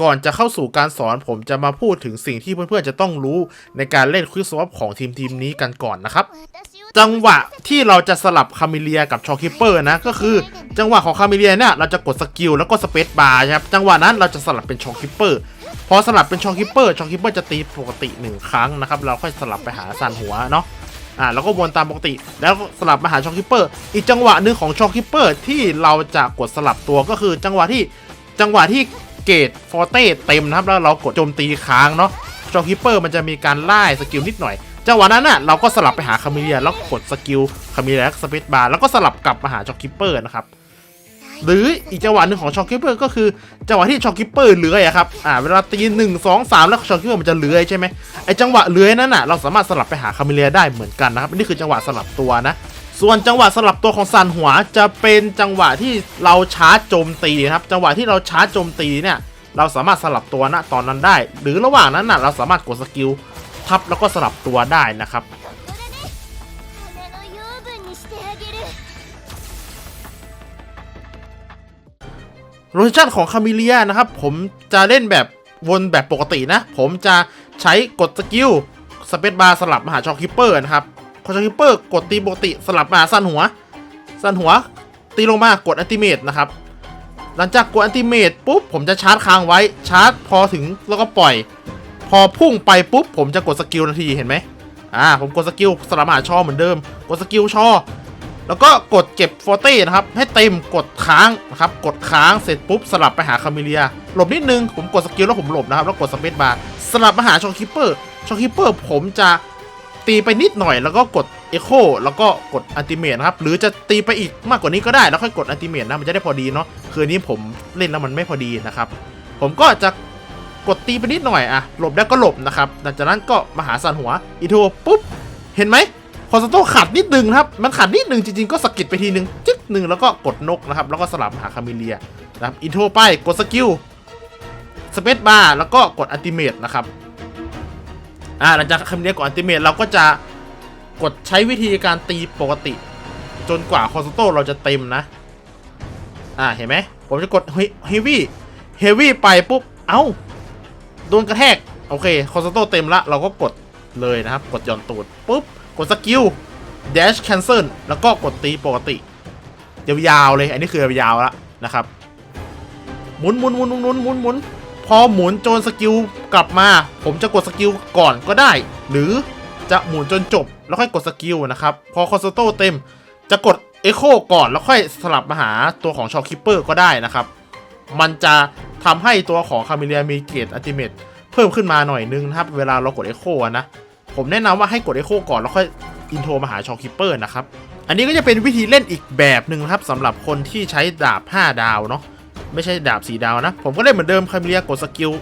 ก่อนจะเข้าสู่การสอนผมจะมาพูดถึงสิ่งที่เพื่อนๆจะต้องรู้ในการเล่นควิสวอปของทีมทีมนี้กันก่อนนะครับ จังหวะที่เราจะสลับคาเมเลียกับชอคิปเปอร์นะก็คือ จังหวะของคาเมเลียเนี่ยเราจะกดสกิลแล้วก็สเปซบาร์ครับจังหวะนั้นเราจะสลับเป็นชอคิปเปอร์พอสลับเป็นชอคิปเปอร์ชอคิปเปอร์จะตีปกติหนึ่งครั้งนะครับเราค่อยสลับไปหาซานหัวเนาะอ่าแล้วก็วนตามปกติ แล้วสลับมาหาชอคิปเปอร์ อีกจังหวะหนึ่งของชอคิปเปอร์ที่เราจะกดสลับตัวก็คือจังหวะที่จังหวะที่ เกตฟอร์เต้เต็มนะครับแล้วเรากดโจมตีค้างเนาะชอคิปเปอร์มันจะมีการไล่สกิลนิดหน่อยจังหวะนั้นน่ะเราก็สลับไปหาคาเมเลียแล้วกดสกิลคาเมเลียสเปซบาร์แล้วก็สลับกลับมาหาช็อกคิปเปอร์นะครับหรืออีกจังหวะหนึ่งของช็อกคิปเปอร์ก็คือจังหวะที่ช็อกคิปเปอร์เลื้อยอะครับ อ่าเวลาตีหนึ่งสองสามแล้วช็อกคิปเปอร์มันจะเลื้อยใช่ไหมไอจังหวะเลื้อยนั้นน่ะเราสามารถสลับไปหาคาเมเลียได้เหมือนกันนะครับนี่คือจังหวะสลับตัวนะ ส่วนจังหวะสลับตัวของซันหัวจะเป็นจังหวะที่เราชาร์จโจมตีนะครับ จังหวะที่เราชาร์จโจมตีเนี่ย เราสามารถสลับตัวณตอนนั้นได้ หรือระหว่างนั้นนะเราสามารถกดสกิลทับแล้วก็สลับตัวได้นะครับโรเชั่นของคามเลียนะครับ ผมจะเล่นแบบวนแบบปกตินะ ผมจะใช้กดสกิลสเปซบาร์สลับมหาช็อคคิปเปอร์นะครับ อชคิปเปอร์กดตีปกติสลับมาหาสั้นหัว สั้นหัว ตีลงมากดอันติเมตนะครับ หลังจากกดอันติเมตปุ๊บผมจะชาร์จค้างไว้ชาร์จพอถึงแล้วก็ปล่อย พอพุ่งไปปุ๊บผมจะกดสกิลทันทีเห็นไหมอ่าผมกดสกิลสลับมาหาชอเหมือนเดิม กดสกิลชอแล้วก็กดเก็บฟอร์เต้นะครับ ให้เต็มกดค้างนะครับ กดค้างเสร็จปุ๊บ สลับไปหาคาเมเลีย หลบนิดนึง ผมกดสกิลแล้วผมหลบนะครับ แล้วกดสเปซบาร์สลับมาหาชองคิปเปอร์ชองคิปเปอร์ผมจะ ตีไปนิดหน่อยแล้วก็กดเอ็โคแล้วก็กดอันติเมตนะครับ หรือจะตีไปอีกมากกว่านี้ก็ได้ แล้วค่อยกดอันติเมตนะมันจะได้พอดีเนาะคืนนี้ผมเล่นแล้วมันไม่พอดีนะครับ ผมก็จะกดตีไปนิดหน่อยอะหลบได้ก็หลบนะครับหลังจากนั้นก็มาหาสันหัวอีโทปุ๊บ เห็นไหมคอนสโตขัดนิดนึงครับ มันขัดนิดนึงจริงๆก็สะกิดไปทีนึงจึ๊กหนึ่งแล้วก็กดนกนะครับ แล้วก็สลับหาคาเมเลียนะครับอินโทรไปกดสกิลสเปซบาร์แล้วก็กดอัลติเมตนะครับ อ่าหลังจากคาเมเลียกดอัลติเมตเราก็จะกดใช้วิธีการตีปกติ จนกว่าคอนสโตเราจะเต็มนะ อ่าเห็นไหมผมจะกดเฮฟวี่เฮฟวี่ไปปุ๊บ เอ้า โดนกระแทก โอเคคอนสโตเต็มละ เราก็กดเลยนะครับ กดหย่อนตูดปุ๊บ กดสกิล dash cancel แล้วก็กดตีปกติยาวๆเลย อันนี้คือยาวๆแล้วนะครับ หมุนหมุนหมุนหมุนหมุนหมุน พอหมุนจนสกิลกลับมา ผมจะกดสกิลก่อนก็ได้ หรือจะหมุนจนจบแล้วค่อยกดสกิลนะครับ พอคอนสโตเต็ม จะกด Echo ก่อนแล้วค่อยสลับมาหาตัวของชอคิปเปอร์ก็ได้นะครับ มันจะทำให้ตัวของคาเมเลียมีเกตอัติเมตเพิ่มขึ้นมาหน่อยนึงนะครับ เวลาเรากด Echo อะนะ ผมแนะนำว่าให้กด Echo ก่อนแล้วค่อยอินโทรมาหาชอคิปเปอร์นะครับ อันนี้ก็จะเป็นวิธีเล่นอีกแบบหนึ่งครับสำหรับคนที่ใช้ดาบ 5 ดาวเนาะ ไม่ใช่ดาบ4ดาวนะ ผมก็เล่นเหมือนเดิมคาเมเลียกดสกิล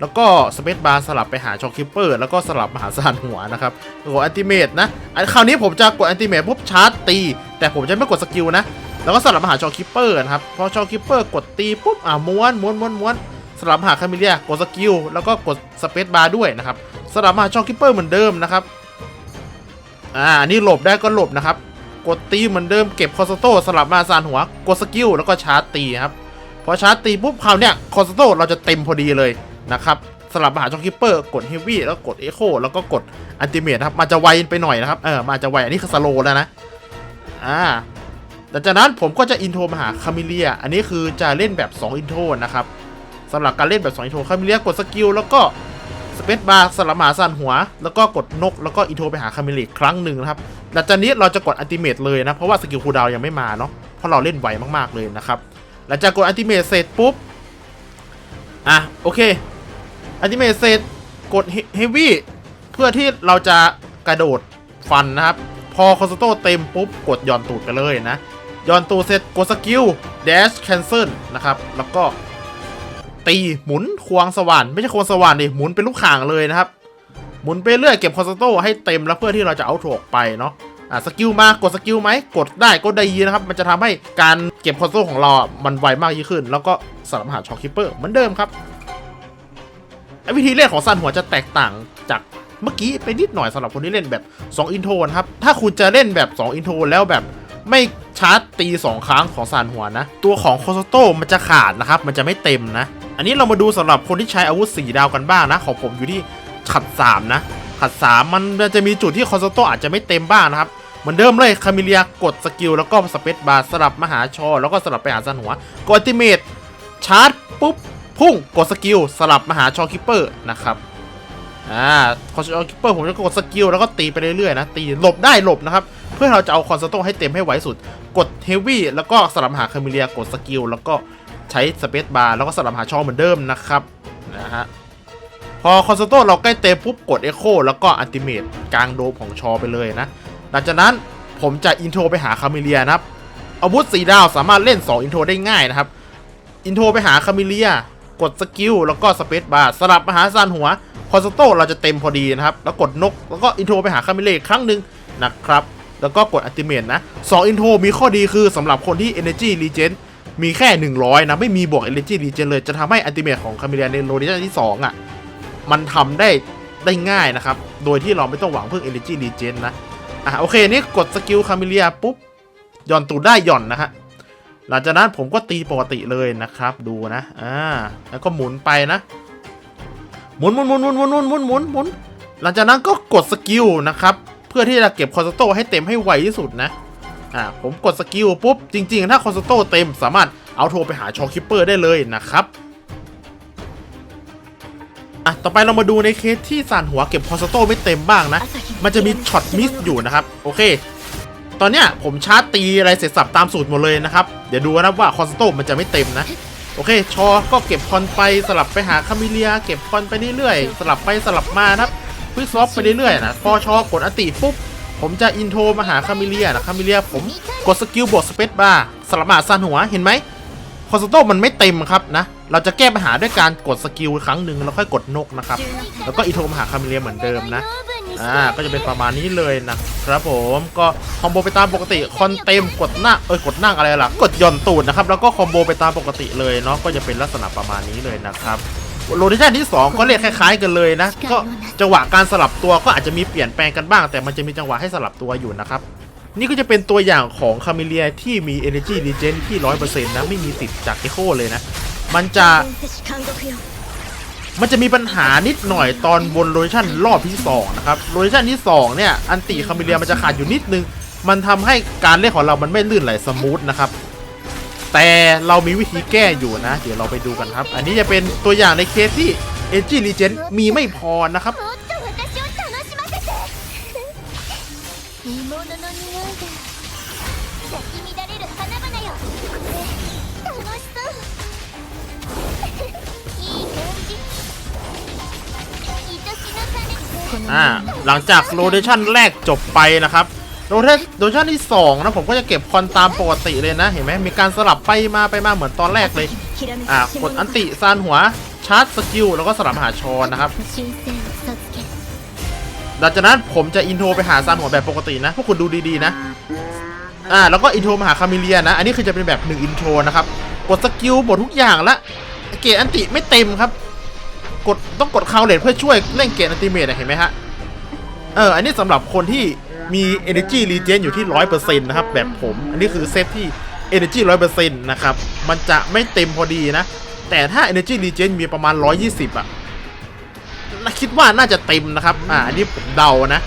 แล้วก็สเปซบาร์สลับไปหาชอคิปเปอร์แล้วก็สลับมาหาซานหัวนะครับกดอันติเมตนะอันคราวนี้ผมจะกดอันติเมตปุ๊บชาร์จตี แต่ผมจะไม่กดสกิลนะ แล้วก็สลับมาหาชอคิปเปอร์นะครับพอชอคิปเปอร์กดตีปุ๊บอ่าม้วนม้วนม้วนม้วนสลับมาหาคาเมเลียกดสกิลแล้วก็กดสเปซบาร์ด้วยนะครับสลับมาหาชอคิปเปอร์เหมือนเดิมนะครับอ่าอันนี้หลบได้ก็หลบนะครับ กดตีเหมือนเดิมเก็บคอสโตสลับมาซานหัว กดสกิลแล้วก็ชาร์จตีครับ พอชาร์จตีปุ๊บคราวเนี้ยคอสโตเราจะเต็มพอดีเลยนะครับสลับมาหาช็อกคิปเปอร์กดเฮฟวี่แล้วกดเอ็โคแล้วก็กดอันติเมทครับมันจะไวไปหน่อยนะครับเออมันจะไวอันนี้คือสโลแล้วนะอ่าหลังจากนั้นผมก็จะอินโทรมาหาคามิเลีย อันนี้คือจะเล่นแบบ 2 อินโทรนะครับสำหรับการเล่นแบบ 2 อินโทรคามิเลียกดสกิลแล้วก็สเปซบาร์สลับมาหาซันหัว แล้วก็กดนกแล้วก็อินโทรไปหาคามิเลียครั้งหนึ่งนะครับหลังจากนี้เราจะกดอันติเมทเลยนะเพราะว่าสกิลคูลดาวยังไม่มาเนาะเพราะเราเล่นไวมากๆเลยนะครับ หลังจากกดอันติเมทเสร็จปุ๊บ อะ โอเคอันติเมทเสร็จกดเฮฟวี่เพื่อที่เราจะกระโดดฟันนะครับ พอคอนสโตเต็มปุ๊บ กดหย่อนตูดไปเลยนะหย่อนตูดเสร็จกดสกิล dash cancel นะครับ แล้วก็ตีหมุนควงสว่านไม่ใช่ควงสว่านดิหมุนเป็นลูกข่างเลยนะครับ หมุนไปเรื่อยเก็บคอนสโตให้เต็มแล้วเพื่อที่เราจะเอาโถกไปเนาะ อะสกิลมากดสกิลไหมกดได้ก็ดีนะครับ มันจะทำให้การเก็บคอนโซลของเราอะมันไวมากยิ่งขึ้น แล้วก็สลับหาช็อคคิปเปอร์เหมือนเดิมครับวิธีเล่นของซันหัวจะแตกต่างจากเมื่อกี้ไปนิดหน่อยสำหรับคนที่เล่นแบบ 2 อินโทนครับ ถ้าคุณจะเล่นแบบ 2 อินโทรแล้วแบบไม่ชาร์จตี 2 ครั้งของซานหัวนะ ตัวของโคโซโต้มันจะขาดนะครับ มันจะไม่เต็มนะ อันนี้เรามาดูสำหรับคนที่ใช้อาวุธสีดาวกันบ้างนะ ของผมอยู่ที่ขัด 3 นะ ขัด3มันจะมีจุดที่คอนโซโตอาจจะไม่เต็มบ้างนะครับเหมือนเดิมเลยคามิเลียกดสกิลแล้วก็สเปซบาร์สลับมหาชอ แล้วก็สลับไปหาซันหัวกดอัติเมตชาร์จปุ๊บพุ่งกดสกิลสลับมหาชอคิปเปอร์นะครับอ่าคอนโซคิปเปอร์ผมจะกดสกิลแล้วก็ตีไปเรื่อยๆนะตีหลบได้หลบนะครับเพื่อเราจะเอาคอนโซโตให้เต็มให้ไวสุด กดเฮฟวี่แล้วก็สลับหาคามิเลียกดสกิลแล้วก็ใช้สเปซบาร์แล้วก็สลับหาชอเหมือนเดิมนะครับนะฮะ พอคอนโซโตเราใกล้เต็มปุ๊บกดเอ็โคแล้วก็อัลติเมตกลางโดมของชอไปเลยนะ หลังจากนั้นผมจะอินโทรไปหาคามิเลียนะครับ อาวุธสีดาวสามารถเล่น 2 อินโทรได้ง่ายนะครับ อินโทรไปหาคามิเลีย กดสกิลแล้วก็สเปซบาร์สลับมาหาซานหัวคอนสโตเราจะเต็มพอดีนะครับ แล้วกดนก แล้วก็อินโทรไปหาคามิเลียอีกครั้งหนึ่งนะครับแล้วก็กดอัลติเมตนะสองอินโทรมีข้อดีคือสำหรับคนที่ Energy Regen มีแค่ 100 นะ ไม่มีบวก Energy Regen เลยจะทำให้อัลติเมตของคามิเลียในโรดิชันที่ 2 อะ มันทำได้ได้ง่ายนะครับ โดยที่เราไม่ต้องหวังเพิ่ม Energy Regen นะ อะโอเคนี่กดสกิลคามิเลียปุ๊บหย่อนตูดได้หย่อนนะฮะ หลังจากนั้นผมก็ตีปกติเลยนะครับ ดูนะ อ่า แล้วก็หมุนไปนะ หมุนหมุนหมุนหมุนหมุนหมุนหมุนหมุนหมุนหลังจากนั้นก็กดสกิลนะครับ เพื่อที่จะเก็บคอนสโตให้เต็มให้ไวที่สุดนะ อ่า ผมกดสกิลปุ๊บ จริง ๆ ถ้าคอนสโตเต็มสามารถเอาโทรไปหาชอคิปเปอร์ได้เลยนะครับ อะต่อไปเรามาดูในเคสที่สานหัวเก็บคอนสโตไม่เต็มบ้างนะ มันจะมีช็อตมิสอยู่นะครับ โอเค ตอนเนี้ยผมชาร์จตีอะไรเสร็จสับตามสูตรหมดเลยนะครับ เดี๋ยวดูนะว่าคอนสโตมันจะไม่เต็มนะ โอเค ชอ ก็เก็บคอนไปสลับไปหาคามิเลีย เก็บคอนไปเรื่อยๆ สลับไปสลับมานะครับควิกซอฟไปเรื่อยๆนะพอชอกดอันติปุ๊บผมจะอินโทรมาหาคามิเลียนะคามิเลียผมกดสกิลบวกสเปซบาร์สลับมาหาซานหัวเห็นไหมคอนสโตมันไม่เต็มครับนะ เราจะแก้ปัญหาด้วยการกดสกิลครั้งหนึ่งแล้วค่อยกดนกนะครับ แล้วก็อินโทรมาหาคามิเลียเหมือนเดิมนะ อ่า ก็จะเป็นประมาณนี้เลยนะครับผม ก็คอมโบไปตามปกติ คอนเต็มกดหน้า เอ้ย กดนั่งอะไรล่ะ กดหย่อนตูดนะครับ แล้วก็คอมโบไปตามปกติเลยเนาะ ก็จะเป็นลักษณะประมาณนี้เลยนะครับโรดิชันที่ 2 ก็เรียกคล้ายๆกันเลยนะ ก็จังหวะการสลับตัวก็อาจจะมีเปลี่ยนแปลงกันบ้าง แต่มันจะมีจังหวะให้สลับตัวอยู่นะครับนี่ก็จะเป็นตัวอย่างของคาเมเลียที่มี Energy Regen ที่ 100%นะ ไม่มีติดจากเอโคเลยนะ มันจะ มันจะมีปัญหานิดหน่อยตอนบนโรชันรอบที่2นะครับโรชันที่ 2 เนี่ย อันติคาเมเลียมันจะขาดอยู่นิดนึง มันทำให้การเล่นของเรามันไม่ลื่นไหลสมูทนะครับ แต่เรามีวิธีแก้อยู่นะ เดี๋ยวเราไปดูกันครับ อันนี้จะเป็นตัวอย่างในเคสที่เอจิลิเจนมีไม่พอนะครับ่าหลังจากโรเทชันแรกจบไปนะครับโรเทโรชันที่2นะผมก็จะเก็บคอนตามปกติเลยนะ เห็นไหมมีการสลับไปมาไปมาเหมือนตอนแรกเลย อ่ากดอันติซานหัวชาร์จสกิลแล้วก็สลับหาชอนนะครับหลังจากนั้นผมจะอินโทรไปหาซานหัวแบบปกตินะ พวกคุณดูดีๆนะ อ่าแล้วก็อินโทรมาหาคาเมเลียนะ อันนี้คือจะเป็นแบบ1อินโทรนะครับ กดสกิลหมดทุกอย่างละ เกตอันติไม่เต็มครับ กดต้องกดคาวเลตเพื่อช่วยเล่นเกรดอันติเมทเห็นไหมฮะ เออ อันนี้สำหรับคนที่มี Energy Regen อยู่ที่ 100%นะครับ แบบผม อันนี้คือเซตที่ Energy 100%นะครับ มันจะไม่เต็มพอดีนะ แต่ถ้า Energy Regen มีประมาณ 120อะคิดว่าน่าจะเต็มนะครับ อ่า อันนี้ผมเดานะ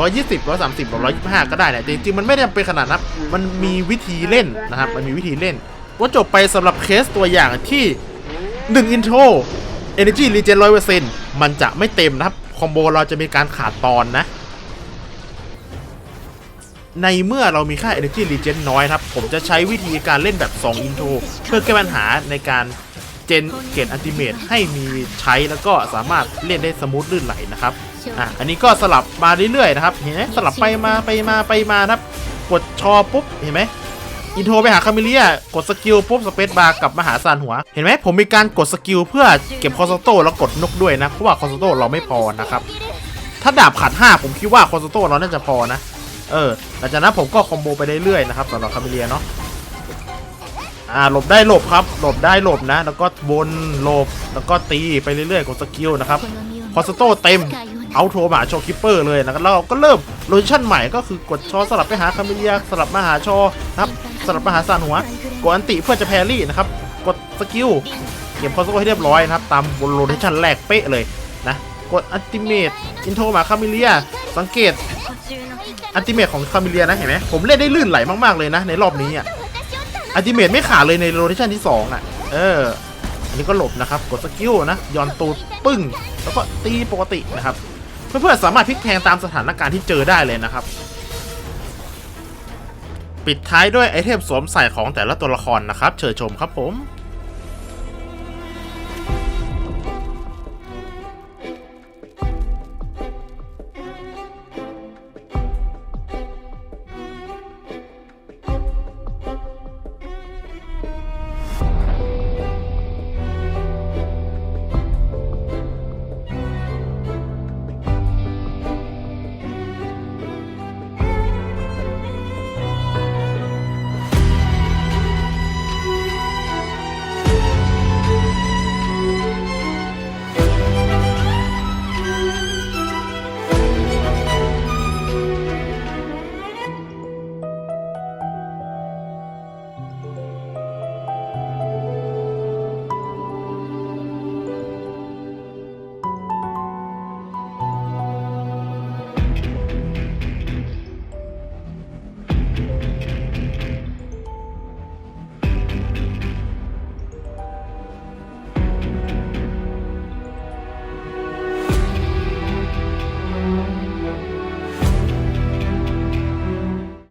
ร้อยยี่สิบร้อยสามสิบร้อยยี่สิบห้าก็ได้แหละแต่จริงๆ มันไม่ได้เป็นขนาดนั้นมันมีวิธีเล่นนะครับ มันมีวิธีเล่น ก็จบไปสำหรับเคสตัวอย่างที่1 intro energy regen 100%มันจะไม่เต็มนะครับ คอมโบเราจะมีการขาดตอนนะ ในเมื่อเรามีค่า energy regen น้อยครับ ผมจะใช้วิธีการเล่นแบบ 2 intro เพื่อแก้ปัญหาในการเจนเกตอันติเมตให้มีใช้แล้วก็สามารถเล่นได้สมูทลื่นไหลนะครับ อะ อันนี้ก็สลับมาเรื่อยๆนะครับ เห็นไหมสลับไปมาไปมาไปมานะครับ กดชอปุ๊บ เห็นไหม อินโทรไปหาคาเมเลียกดสกิลปุ๊บสเปซบาร์กลับมาหาซานหัว เห็นไหมผมมีการกดสกิลเพื่อเก็บคอนโซโต้แล้วกดนกด้วยนะ เพราะว่าคอนโซโต้เราไม่พอนะครับ ถ้าดาบขาด5 ผมคิดว่าคอนโซโต้เราน่าจะพอนะ เออหลังจากนั้นผมก็คอมโบไปเรื่อยๆนะครับสำหรับคาเมเลียเนาะอ่าหลบได้หลบครับ หลบได้หลบนะ แล้วก็วนหลบแล้วก็ตีไปเรื่อยๆกดสกิลนะครับคอนสโต้เต็ม เอาโทรมาหาโชว์คิปเปอร์เลยนะครับแล้วเราก็เริ่มโรดิชั่นใหม่ก็คือกดชอสลับไปหาคาเมเลียสลับมาหาชอนะครับสลับมาหาซานหัวกดอันติเพื่อจะแพรี่นะครับกดสกิลเก็บคอสโซให้เรียบร้อยนะครับตามโรเทชันแรกเป๊ะเลยนะกดอัลติเมตอินโทรมาคาเมเลียสังเกตอัลติเมตของคาเมเลียนะเห็นไหมผมเล่นได้ลื่นไหลมากๆเลยนะ ในรอบนี้อะอัลติเมตไม่ขาดเลยในโรเทชันที่2อะเอออันนี้ก็หลบนะครับ กดสกิลนะย้อนตูดปึ้ง แล้วก็ตีปกตินะครับ เพื่อนๆสามารถพลิกแพงตามสถานการณ์ที่เจอได้เลยนะครับ ปิดท้ายด้วยไอเทมสวมใส่ของแต่ละตัวละครนะครับ เชิญชมครับผม